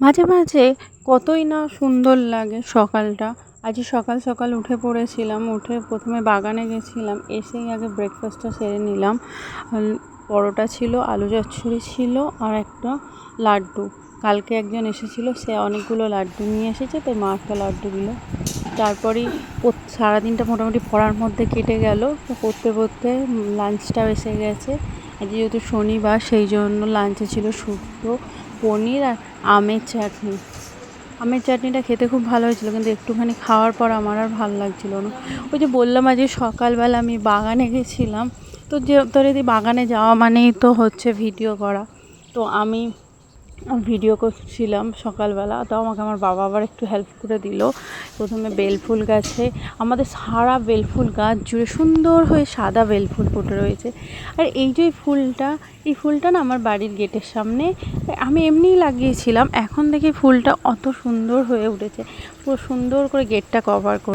মাঝে মাঝে কতই না সুন্দর লাগে সকালটা। আজই সকাল সকাল উঠে পড়েছিলাম, উঠে প্রথমে বাগানে গেছিলাম, এসেই আগে ব্রেকফাস্টটা সেরে নিলাম। পরোটা ছিল, আলু চচ্চড়ি ছিল আর একটা লাড্ডু। কালকে একজন এসেছিল, সে অনেকগুলো লাড্ডু নিয়ে এসেছে, তাই মা একটা লাড্ডু দিল। তারপরেই সারাদিনটা মোটামুটি পড়ার মধ্যে কেটে গেল। পড়তে পড়তে লাঞ্চটাও এসে গেছে। আজ যেহেতু শনিবার, সেই জন্য লাঞ্চে ছিল শুক্তো। পনির আর আমের চাটনি। আমের চাটনিটা খেতে খুব ভালো হয়েছিল, কিন্তু একটুখানি খাওয়ার পর আমার আর ভালো লাগছিল না। ওই যে বললাম আজকে সকালবেলা আমি বাগানে গেছিলাম, তো যে তোর বাগানে যাওয়া মানেই তো হচ্ছে ভিডিও করা। তো আমি ভিডিও করছিলাম সকালবেলা, তো আমাকে আমার বাবা আবার একটু হেল্প করে দিল। প্রথমে বেলফুল গাছে, আমাদের সারা বেলফুল গাছ জুড়ে সুন্দর হয়ে সাদা বেলফুল ফুটে রয়েছে। আর এই যে ফুলটা, এই ফুলটা না আমার বাড়ির গেটের সামনে, আমি এমনিই লাগিয়েছিলাম, এখন দেখি ফুলটা অত সুন্দর হয়ে উঠেছে। পুরো সুন্দর করে গেটটা কভার করে